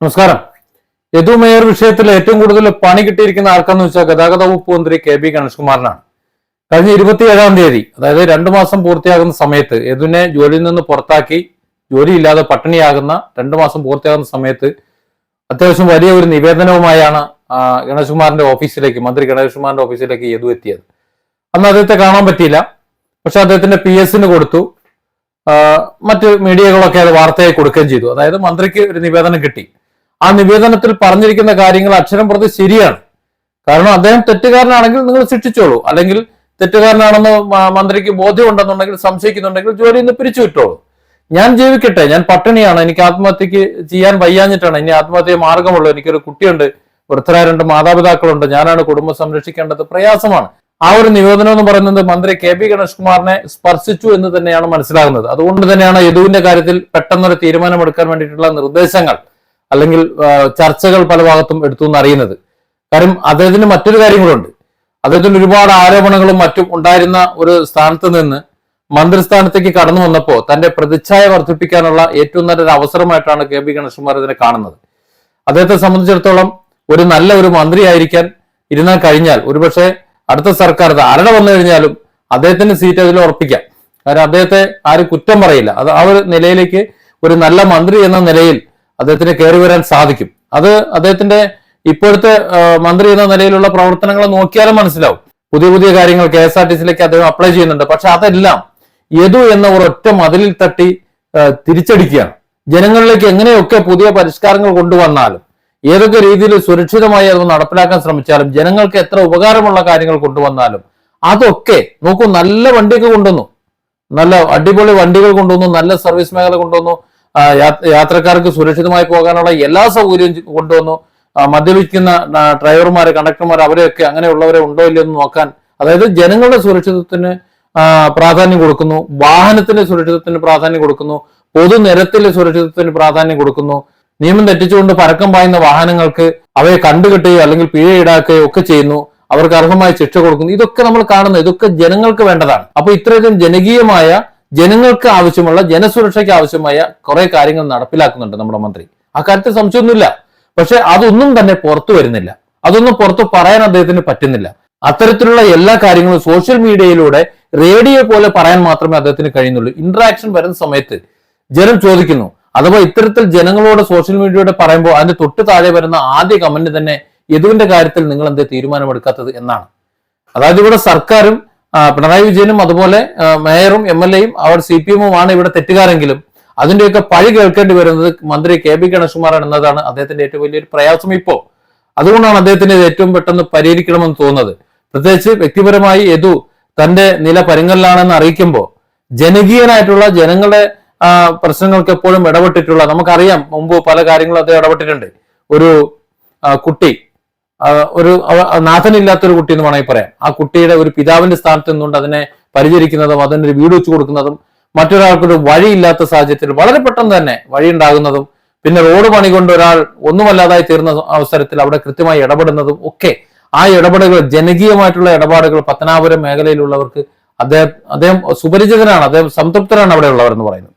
നമസ്കാരം. യദു മേയർ വിഷയത്തിൽ ഏറ്റവും കൂടുതൽ പണി കിട്ടിയിരിക്കുന്ന ആർക്കാന്ന് വെച്ചാൽ ഗതാഗത വകുപ്പ് മന്ത്രി കെ ബി ഗണേഷ്കുമാറിനാണ്. കഴിഞ്ഞ ഇരുപത്തിയേഴാം തീയതി അതായത് രണ്ടു മാസം പൂർത്തിയാകുന്ന സമയത്ത് യദുവിനെ ജോലിയിൽ നിന്ന് പുറത്താക്കി ജോലിയില്ലാതെ പട്ടിണിയാകുന്ന രണ്ടു മാസം പൂർത്തിയാകുന്ന സമയത്ത് അത്യാവശ്യം വലിയ ഒരു നിവേദനവുമായാണ് ഗണേഷ്കുമാറിന്റെ ഓഫീസിലേക്ക് മന്ത്രി ഗണേഷ്കുമാറിന്റെ ഓഫീസിലേക്ക് യദു എത്തിയത്. അന്ന് അദ്ദേഹത്തെ കാണാൻ പറ്റിയില്ല. പക്ഷെ അദ്ദേഹത്തിന്റെ പി എസിന് കൊടുത്തു. മറ്റ് മീഡിയകളൊക്കെ അത് വാർത്തയായി കൊടുക്കുകയും ചെയ്തു. അതായത് മന്ത്രിക്ക് ഒരു നിവേദനം കിട്ടി. ആ നിവേദനത്തിൽ പറഞ്ഞിരിക്കുന്ന കാര്യങ്ങൾ അക്ഷരം പ്രതി ശരിയാണ്. കാരണം അദ്ദേഹം തെറ്റുകാരനാണെങ്കിൽ നിങ്ങൾ ശിക്ഷിച്ചോളൂ. അല്ലെങ്കിൽ തെറ്റുകാരനാണെന്ന് മന്ത്രിക്ക് ബോധ്യമുണ്ടെന്നുണ്ടെങ്കിൽ സംശയിക്കുന്നുണ്ടെങ്കിൽ ജോലിയിൽ നിന്ന് പിരിച്ചു വിട്ടോളൂ ഞാൻ ജീവിക്കട്ടെ. ഞാൻ പട്ടിണിയാണ്. എനിക്ക് ആത്മഹത്യക്ക് ചെയ്യാൻ വയ്യാഞ്ഞിട്ടാണ്. ഇനി ആത്മഹത്യ മാർഗമുള്ളൂ. എനിക്കൊരു കുട്ടിയുണ്ട്. വൃദ്ധരായ രണ്ട് മാതാപിതാക്കളുണ്ട്. ഞാനാണ് കുടുംബം സംരക്ഷിക്കേണ്ടത് പ്രയാസമാണ്. ആ ഒരു നിവേദനം എന്ന് പറയുന്നത് മന്ത്രി കെ പി ഗണേഷ് കുമാറിനെ സ്പർശിച്ചു എന്ന് തന്നെയാണ് മനസ്സിലാകുന്നത്. അതുകൊണ്ട് തന്നെയാണ് യദുവിന്റെ കാര്യത്തിൽ പെട്ടെന്നൊരു തീരുമാനമെടുക്കാൻ വേണ്ടിയിട്ടുള്ള നിർദ്ദേശങ്ങൾ. അല്ലെങ്കിൽ ചർച്ചകൾ പല ഭാഗത്തും എടുത്തു എന്ന് അറിയുന്നത് കാര്യം അദ്ദേഹത്തിന് മറ്റൊരു കാര്യങ്ങളുണ്ട്. അദ്ദേഹത്തിന് ഒരുപാട് ആരോപണങ്ങളും മറ്റും ഉണ്ടായിരുന്ന ഒരു സ്ഥാനത്ത് നിന്ന് മന്ത്രിസ്ഥാനത്തേക്ക് കടന്നു വന്നപ്പോൾ തന്റെ പ്രതിച്ഛായ വർദ്ധിപ്പിക്കാനുള്ള ഏറ്റവും നല്ലൊരു അവസരമായിട്ടാണ് കെ പി ഗണേഷ്കുമാർ ഇതിനെ കാണുന്നത്. അദ്ദേഹത്തെ സംബന്ധിച്ചിടത്തോളം ഒരു നല്ല ഒരു മന്ത്രിയായിരിക്കാൻ ഇരുന്നാൽ കഴിഞ്ഞാൽ ഒരുപക്ഷെ അടുത്ത സർക്കാർ ആരുടെ വന്നു കഴിഞ്ഞാലും അദ്ദേഹത്തിന്റെ സീറ്റ് അതിൽ ഉറപ്പിക്കാം. കാരണം അദ്ദേഹത്തെ ആരും കുറ്റം പറയില്ല. അത് ആ ഒരു നിലയിലേക്ക് ഒരു നല്ല മന്ത്രി എന്ന നിലയിൽ അദ്ദേഹത്തിന് കയറി വരാൻ സാധിക്കും. അത് അദ്ദേഹത്തിന്റെ ഇപ്പോഴത്തെ മന്ത്രി എന്ന നിലയിലുള്ള പ്രവർത്തനങ്ങൾ നോക്കിയാലും മനസ്സിലാവും. പുതിയ പുതിയ കാര്യങ്ങൾ കെ എസ് ആർ ടി സിയിലേക്ക് അദ്ദേഹം അപ്ലൈ ചെയ്യുന്നുണ്ട്. പക്ഷെ അതെല്ലാം യദു എന്ന ഒരൊറ്റ മതിലിൽ തട്ടി തിരിച്ചടിക്കുകയാണ്. ജനങ്ങളിലേക്ക് എങ്ങനെയൊക്കെ പുതിയ പരിഷ്കാരങ്ങൾ കൊണ്ടുവന്നാലും ഏതൊക്കെ രീതിയിൽ സുരക്ഷിതമായി അത് നടപ്പിലാക്കാൻ ശ്രമിച്ചാലും ജനങ്ങൾക്ക് എത്ര ഉപകാരമുള്ള കാര്യങ്ങൾ കൊണ്ടുവന്നാലും അതൊക്കെ നോക്കൂ നല്ല വണ്ടിയൊക്കെ കൊണ്ടുവന്നു. നല്ല അടിപൊളി വണ്ടികൾ കൊണ്ടുവന്നു നല്ല സർവീസ് മേഖല കൊണ്ടുവന്നു. യാത്രക്കാർക്ക് സുരക്ഷിതമായി പോകാനുള്ള എല്ലാ സൗകര്യവും കൊണ്ടുവന്നു. മദ്യപിക്കുന്ന ഡ്രൈവർമാര് കണ്ടക്ടർമാർ അവരെയൊക്കെ അങ്ങനെയുള്ളവരെ ഉണ്ടോ ഇല്ലയോ എന്ന് നോക്കാൻ. അതായത് ജനങ്ങളുടെ സുരക്ഷിതത്വത്തിന് പ്രാധാന്യം കൊടുക്കുന്നു. വാഹനത്തിന്റെ സുരക്ഷിതത്വത്തിന് പ്രാധാന്യം കൊടുക്കുന്നു. പൊതുനിരത്തിലെ സുരക്ഷിതത്വത്തിന് പ്രാധാന്യം കൊടുക്കുന്നു. നിയമം തെറ്റിച്ചുകൊണ്ട് പരക്കം പായുന്ന വാഹനങ്ങൾക്ക് അവയെ കണ്ടുകെട്ടുകയോ അല്ലെങ്കിൽ പിഴ ഈടാക്കുകയോ ഒക്കെ ചെയ്യുന്നു. അവർക്ക് അർഹമായ ശിക്ഷ കൊടുക്കുന്നു. ഇതൊക്കെ നമ്മൾ കാണുന്നത്. ഇതൊക്കെ ജനങ്ങൾക്ക് വേണ്ടതാണ്. അപ്പൊ ഇത്രയധികം ജനകീയമായ ജനങ്ങൾക്ക് ആവശ്യമുള്ള ജനസുരക്ഷയ്ക്ക് ആവശ്യമായ കുറെ കാര്യങ്ങൾ നടപ്പിലാക്കുന്നുണ്ട് നമ്മുടെ മന്ത്രി. ആ കാര്യത്തിൽ സംശയമൊന്നുമില്ല. പക്ഷെ അതൊന്നും തന്നെ പുറത്തു വരുന്നില്ല. അതൊന്നും പുറത്തു പറയാൻ അദ്ദേഹത്തിന് പറ്റുന്നില്ല. അത്തരത്തിലുള്ള എല്ലാ കാര്യങ്ങളും സോഷ്യൽ മീഡിയയിലൂടെ റേഡിയോ പോലെ പറയാൻ മാത്രമേ അദ്ദേഹത്തിന് കഴിയുന്നുള്ളൂ. ഇന്ററാക്ഷൻ വരുന്ന സമയത്ത് ജനം ചോദിക്കുന്നു. അഥവാ ഇത്തരത്തിൽ ജനങ്ങളോട് സോഷ്യൽ മീഡിയയോടെ പറയുമ്പോൾ അതിന്റെ തൊട്ട് താഴെ വരുന്ന ആദ്യ കമന്റ് തന്നെ യദുവിന്റെ കാര്യത്തിൽ നിങ്ങൾ എന്ത് തീരുമാനമെടുക്കാത്തത് എന്നാണ്. അതായത് ഇവിടെ സർക്കാരും പിണറായി വിജയനും അതുപോലെ മേയറും എം എൽ എയും അവർ സി പി എമ്മുമാണ് ഇവിടെ തെറ്റുകാരെങ്കിലും അതിന്റെയൊക്കെ പഴി കേൾക്കേണ്ടി വരുന്നത് മന്ത്രി കെ പി ഗണേഷ്കുമാറാണ് എന്നതാണ് അദ്ദേഹത്തിന്റെ ഏറ്റവും വലിയൊരു പ്രയാസം ഇപ്പോ. അതുകൊണ്ടാണ് അദ്ദേഹത്തിന് ഇത് ഏറ്റവും പെട്ടെന്ന് പരിഹരിക്കണമെന്ന് തോന്നുന്നത്. പ്രത്യേകിച്ച് വ്യക്തിപരമായി യദു തന്റെ നില പരുങ്ങലിലാണെന്ന് അറിയിക്കുമ്പോൾ ജനകീയനായിട്ടുള്ള ജനങ്ങളുടെ പ്രശ്നങ്ങൾക്ക് എപ്പോഴും ഇടപെട്ടിട്ടുള്ള നമുക്കറിയാം മുമ്പ് പല കാര്യങ്ങളും അദ്ദേഹം ഇടപെട്ടിട്ടുണ്ട്. ഒരു കുട്ടി ഒരു നാഥനില്ലാത്തൊരു കുട്ടി എന്ന് വേണമെങ്കിൽ പറയാം. ആ കുട്ടിയുടെ ഒരു പിതാവിന്റെ സ്ഥാനത്ത് നിന്നുകൊണ്ട് അതിനെ പരിചരിക്കുന്നതും അതിനൊരു വീട് വെച്ച് കൊടുക്കുന്നതും മറ്റൊരാൾക്കൊരു വഴിയില്ലാത്ത സാഹചര്യത്തിൽ വളരെ പെട്ടെന്ന് തന്നെ വഴി ഉണ്ടാകുന്നതും പിന്നെ റോഡ് പണി കൊണ്ട് ഒരാൾ ഒന്നുമല്ലാതായി തീർന്ന അവസരത്തിൽ അവിടെ കൃത്യമായി ഇടപെടുന്നതും ഒക്കെ ആ ഇടപെടലുകൾ ജനകീയമായിട്ടുള്ള ഇടപാടുകൾ പത്തനാപുരം മേഖലയിലുള്ളവർക്ക് അദ്ദേഹം അദ്ദേഹം സുപരിചിതനാണ് അദ്ദേഹം സംതൃപ്തരാണ് അവിടെ ഉള്ളവർ എന്ന് പറയുന്നത്.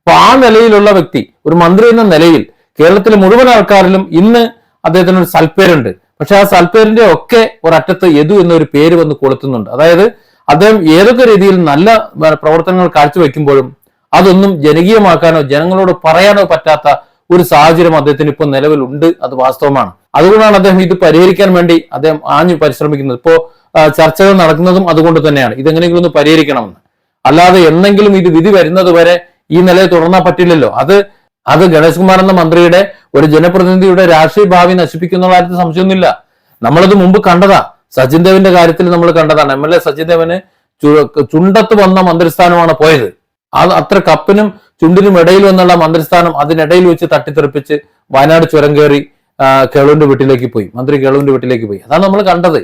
അപ്പൊ ആ നിലയിലുള്ള വ്യക്തി ഒരു മന്ത്രി എന്ന നിലയിൽ കേരളത്തിലെ മുഴുവൻ ആൾക്കാരിലും ഇന്ന് അദ്ദേഹത്തിന് ഒരു സൽപ്പേരുണ്ട്. പക്ഷെ ആ സൽപ്പേരിന്റെ ഒക്കെ ഒരറ്റത്ത് യദു എന്നൊരു പേര് വന്ന് കൊളുത്തുന്നുണ്ട്. അതായത് അദ്ദേഹം ഏതൊക്കെ രീതിയിൽ നല്ല പ്രവർത്തനങ്ങൾ കാഴ്ചവെക്കുമ്പോഴും അതൊന്നും ജനകീയമാക്കാനോ ജനങ്ങളോട് പറയാനോ പറ്റാത്ത ഒരു സാഹചര്യം അദ്ദേഹത്തിന് ഇപ്പോൾ നിലവിലുണ്ട്. അത് വാസ്തവമാണ്. അതുകൊണ്ടാണ് അദ്ദേഹം ഇത് പരിഹരിക്കാൻ വേണ്ടി അദ്ദേഹം ആഞ്ഞു പരിശ്രമിക്കുന്നത്. ഇപ്പോ ചർച്ചകൾ നടക്കുന്നതും അതുകൊണ്ട് തന്നെയാണ്. ഇതെങ്ങനെയെങ്കിലും ഒന്ന് പരിഹരിക്കണമെന്ന്. അല്ലാതെ എന്നെങ്കിലും ഇത് വിധി വരുന്നത് വരെ ഈ നിലയിൽ തുടർന്നാൽ പറ്റില്ലല്ലോ. അത് അത് ഗണേഷ് കുമാർ എന്ന മന്ത്രിയുടെ ഒരു ജനപ്രതിനിധിയുടെ രാഷ്ട്രീയ ഭാവി നശിപ്പിക്കുന്ന കാര്യത്തിൽ സംശയമൊന്നുമില്ല. നമ്മളത് മുമ്പ് കണ്ടതാ. സച്ചിൻ ദേവിന്റെ കാര്യത്തിൽ നമ്മൾ കണ്ടതാണ്. എം എൽ എ സച്ചിൻ ദേവന് ചുണ്ടത്ത് വന്ന മന്ത്രിസ്ഥാനമാണ് പോയത്. അത് അത്ര കപ്പിനും ചുണ്ടിനും ഇടയിൽ വന്നുള്ള മന്ത്രിസ്ഥാനം അതിനിടയിൽ വെച്ച് തട്ടിത്തെറിപ്പിച്ച് വയനാട് ചുരം കയറി കേളുവിന്റെ വീട്ടിലേക്ക് പോയി. മന്ത്രി കേളുവിന്റെ വീട്ടിലേക്ക് പോയി. അതാണ് നമ്മൾ കണ്ടത്.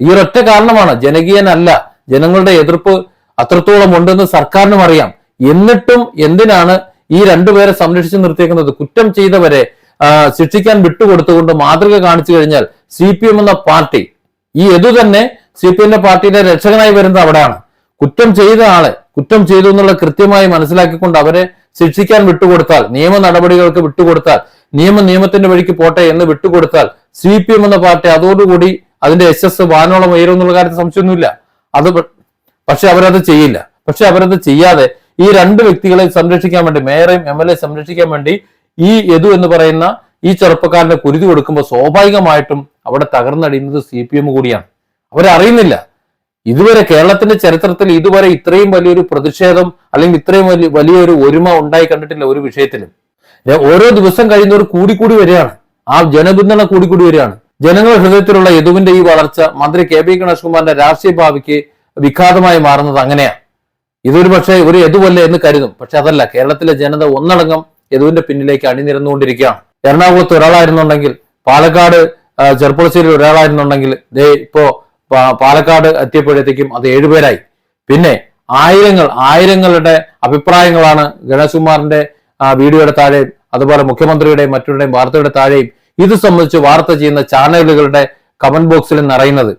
ഈ ഒരൊറ്റ കാരണമാണ്. ജനകീയനല്ല. ജനങ്ങളുടെ എതിർപ്പ് അത്രത്തോളം ഉണ്ടെന്ന് സർക്കാരിനും അറിയാം. എന്നിട്ടും എന്തിനാണ് ഈ രണ്ടുപേരെ സംരക്ഷിച്ച് നിർത്തിയേക്കുന്നത് കുറ്റം ചെയ്തവരെ ശിക്ഷിക്കാൻ വിട്ടുകൊടുത്തുകൊണ്ട് മാതൃക കാണിച്ചു കഴിഞ്ഞാൽ സി പി എം എന്ന പാർട്ടി ഈ എതു തന്നെ സി പി എമ്മിന്റെ പാർട്ടിയുടെ രക്ഷകനായി വരുന്നത് അവിടെയാണ്. കുറ്റം ചെയ്ത ആളെ കുറ്റം ചെയ്തു എന്നുള്ള കൃത്യമായി മനസ്സിലാക്കിക്കൊണ്ട് അവരെ ശിക്ഷിക്കാൻ വിട്ടുകൊടുത്താൽ നിയമ നടപടികൾക്ക് വിട്ടുകൊടുത്താൽ നിയമ നിയമത്തിന്റെ വഴിക്ക് പോട്ടെ എന്ന് വിട്ടുകൊടുത്താൽ സി പി എം എന്ന പാർട്ടി അതോടുകൂടി അതിന്റെ യശസ് വാനോളം ഉയരും എന്നുള്ള കാര്യത്തിൽ സംശയമൊന്നുമില്ല. അത് പക്ഷെ അവരത് ചെയ്യില്ല. പക്ഷെ അവരത് ചെയ്യാതെ ഈ രണ്ട് വ്യക്തികളെ സംരക്ഷിക്കാൻ വേണ്ടി മേയറേയും എം എൽ എ സംരക്ഷിക്കാൻ വേണ്ടി ഈ യദു എന്ന് പറയുന്ന ഈ ചെറുപ്പക്കാരനെ കുരുതി കൊടുക്കുമ്പോൾ സ്വാഭാവികമായിട്ടും അവിടെ തകർന്നടിയുന്നത് സി പി എം കൂടിയാണ്. അവരറിയുന്നില്ല ഇതുവരെ കേരളത്തിന്റെ ചരിത്രത്തിൽ ഇതുവരെ ഇത്രയും വലിയൊരു പ്രതിഷേധം അല്ലെങ്കിൽ ഇത്രയും വലിയ വലിയൊരു ഒരുമ ഉണ്ടായി കണ്ടിട്ടില്ല ഒരു വിഷയത്തിലും. ഓരോ ദിവസം കഴിയുന്നവർ കൂടിക്കൂടി വരികയാണ്. ആ ജനപിന്തുണ കൂടിക്കൂടി വരികയാണ്. ജനങ്ങളുടെ ഹൃദയത്തിലുള്ള യദുവിന്റെ ഈ വളർച്ച മന്ത്രി കെ പി ഗണേഷ് കുമാറിന്റെ രാഷ്ട്രീയ ഭാവിക്ക് വിഘാതമായി മാറുന്നത് അങ്ങനെയാണ്. ഇതൊരു പക്ഷേ ഒരു യദുവല്ല എന്ന് കരുതും. പക്ഷെ അതല്ല കേരളത്തിലെ ജനത ഒന്നടങ്കം യദുവിന്റെ പിന്നിലേക്ക് അണിനിരന്നുകൊണ്ടിരിക്കുകയാണ്. എറണാകുളത്ത് ഒരാളായിരുന്നുണ്ടെങ്കിൽ പാലക്കാട് ചെറുപ്പുളശ്ശേരി ഒരാളായിരുന്നുണ്ടെങ്കിൽ ദേ ഇപ്പോ പാലക്കാട് എത്തിയപ്പോഴത്തേക്കും അത് ഏഴുപേരായി പിന്നെ ആയിരങ്ങൾ ആയിരങ്ങളുടെ അഭിപ്രായങ്ങളാണ് ഗണേഷ് കുമാറിന്റെ ആ, വീഡിയോയുടെ താഴെയും അതുപോലെ മുഖ്യമന്ത്രിയുടെയും മറ്റുള്ളവരുടെയും വാർത്തയുടെ താഴെയും ഇത് സംബന്ധിച്ച് വാർത്ത ചെയ്യുന്ന ചാനലുകളുടെ കമന്റ് ബോക്സിൽ നിറയുന്നത്.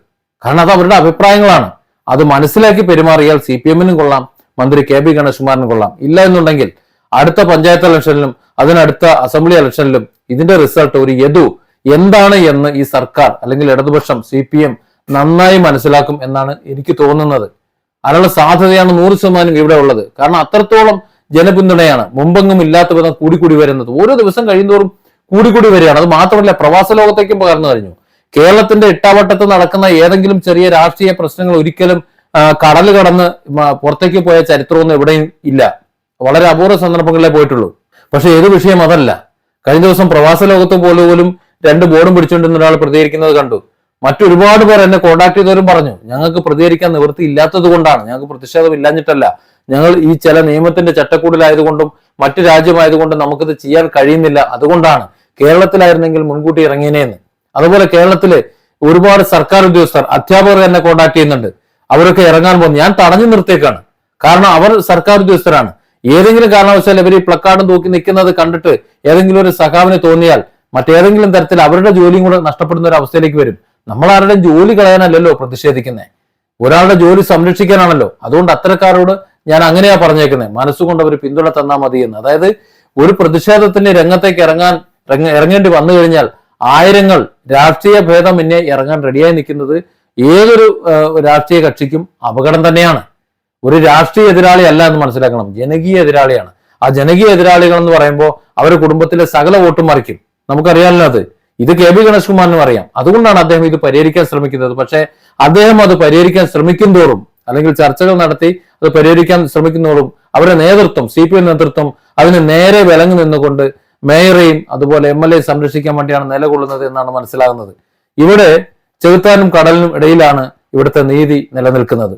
കാരണം അത് അവരുടെ അഭിപ്രായങ്ങളാണ്. അത് മനസ്സിലാക്കി പെരുമാറിയാൽ സി പി എമ്മിനും കൊള്ളാം മന്ത്രി കെ പി ഗണേഷ്കുമാറിന് കൊള്ളാം. ഇല്ല എന്നുണ്ടെങ്കിൽ അടുത്ത പഞ്ചായത്ത് ഇലക്ഷനിലും അതിനടുത്ത അസംബ്ലി ഇലക്ഷനിലും ഇതിന്റെ റിസൾട്ട് ഒരു യദു. എന്താണ് എന്ന് ഈ സർക്കാർ അല്ലെങ്കിൽ ഇടതുപക്ഷം സി പി എം നന്നായി മനസ്സിലാക്കും എന്നാണ് എനിക്ക് തോന്നുന്നത്. അതിനുള്ള സാധ്യതയാണ് നൂറ് ശതമാനം ഇവിടെ ഉള്ളത്. കാരണം അത്രത്തോളം ജനപിന്തുണയാണ്. മുമ്പെങ്ങും ഇല്ലാത്ത വിധം കൂടിക്കൂടി വരുന്നത്. ഓരോ ദിവസം കഴിയുന്നതോറും കൂടിക്കൂടി വരികയാണ്. അത് മാത്രമല്ല പ്രവാസ ലോകത്തേക്കും പകർന്നു കഴിഞ്ഞു കേരളത്തിന്റെ ഇട്ടാവട്ടത്ത് നടക്കുന്ന ഏതെങ്കിലും ചെറിയ രാഷ്ട്രീയ പ്രശ്നങ്ങൾ ഒരിക്കലും കടൽ കടന്ന് പുറത്തേക്ക് പോയ ചരിത്രമൊന്നും എവിടെയും ഇല്ല. വളരെ അപൂർവ സന്ദർഭങ്ങളിലേ പോയിട്ടുള്ളൂ. പക്ഷെ ഏത് വിഷയം അതല്ല. കഴിഞ്ഞ ദിവസം പ്രവാസ ലോകത്ത് പോലും രണ്ട് ബോർഡും പിടിച്ചുകൊണ്ടിരുന്ന ഒരാൾ പ്രതികരിക്കുന്നത് കണ്ടു. മറ്റൊരുപാട് പേർ എന്നെ കോണ്ടാക്ട് ചെയ്തവരും പറഞ്ഞു ഞങ്ങൾക്ക് പ്രതികരിക്കാൻ നിവൃത്തി ഇല്ലാത്തത് കൊണ്ടാണ്. ഞങ്ങൾക്ക് പ്രതിഷേധം ഇല്ലാഞ്ഞിട്ടല്ല. ഞങ്ങൾ ഈ ചില നിയമത്തിന്റെ ചട്ടക്കൂടിലായതുകൊണ്ടും മറ്റു രാജ്യമായതുകൊണ്ടും നമുക്കിത് ചെയ്യാൻ കഴിയുന്നില്ല. അതുകൊണ്ടാണ് കേരളത്തിലായിരുന്നെങ്കിൽ മുൻകൂട്ടി ഇറങ്ങിയനേന്ന് അതുപോലെ കേരളത്തിലെ ഒരുപാട് സർക്കാർ ഉദ്യോഗസ്ഥർ അധ്യാപകർ എന്നെ കോണ്ടാക്ട് ചെയ്യുന്നുണ്ട്. അവരൊക്കെ ഇറങ്ങാൻ പോകുന്നു. ഞാൻ തടഞ്ഞു നിർത്തിയേക്കാണ്. കാരണം അവർ സർക്കാർ ഉദ്യോഗസ്ഥരാണ്. ഏതെങ്കിലും കാരണവശാൽ ഇവർ ഈ പ്ലക്കാർഡും തൂക്കി നിൽക്കുന്നത് കണ്ടിട്ട് ഏതെങ്കിലും ഒരു സഖാവിന് തോന്നിയാൽ മറ്റേതെങ്കിലും തരത്തിൽ അവരുടെ ജോലിയും കൂടെ നഷ്ടപ്പെടുന്ന ഒരു അവസ്ഥയിലേക്ക് വരും. നമ്മൾ ആരുടെയും ജോലി കളയാനല്ലല്ലോ പ്രതിഷേധിക്കുന്നത് ഒരാളുടെ ജോലി സംരക്ഷിക്കാനാണല്ലോ. അതുകൊണ്ട് അത്തരക്കാരോട് ഞാൻ അങ്ങനെയാ പറഞ്ഞേക്കുന്നത് മനസ്സുകൊണ്ട് അവർ പിന്തുണ തന്നാൽ മതി എന്ന് അതായത് ഒരു പ്രതിഷേധത്തിന്റെ രംഗത്തേക്ക് ഇറങ്ങാൻ ഇറങ്ങ- ഇറങ്ങേണ്ടി വന്നു കഴിഞ്ഞാൽ ആയിരങ്ങൾ രാഷ്ട്രീയ ഭേദമന്യേ ഇറങ്ങാൻ റെഡിയായി നിൽക്കുന്നത് ഏതൊരു രാഷ്ട്രീയ കക്ഷിക്കും അപകടം തന്നെയാണ്. ഒരു രാഷ്ട്രീയ എതിരാളി അല്ല എന്ന് മനസ്സിലാക്കണം. ജനകീയ എതിരാളിയാണ്. ആ ജനകീയ എതിരാളികൾ എന്ന് പറയുമ്പോൾ അവരുടെ കുടുംബത്തിലെ സകല വോട്ടും മറിക്കും. നമുക്കറിയാമല്ലോ അത്. ഇത് കെ ബി ഗണേഷ് കുമാറിനും അറിയാം. അതുകൊണ്ടാണ് അദ്ദേഹം ഇത് പരിഹരിക്കാൻ ശ്രമിക്കുന്നത്. പക്ഷേ അദ്ദേഹം അത് പരിഹരിക്കാൻ ശ്രമിക്കും തോറും അല്ലെങ്കിൽ ചർച്ചകൾ നടത്തി അത് പരിഹരിക്കാൻ ശ്രമിക്കുന്നതോടും അവരുടെ നേതൃത്വം സി പി എം നേതൃത്വം അതിന് നേരെ വിലങ്ങി നിന്നുകൊണ്ട് മേയറെയും അതുപോലെ എം എൽ എ സംരക്ഷിക്കാൻ വേണ്ടിയാണ് നിലകൊള്ളുന്നത് എന്നാണ് മനസ്സിലാകുന്നത്. ഇവിടെ ചെകുത്താനും കടലിനും ഇടയിലാണ് ഇവിടുത്തെ നീതി നിലനിൽക്കുന്നത്.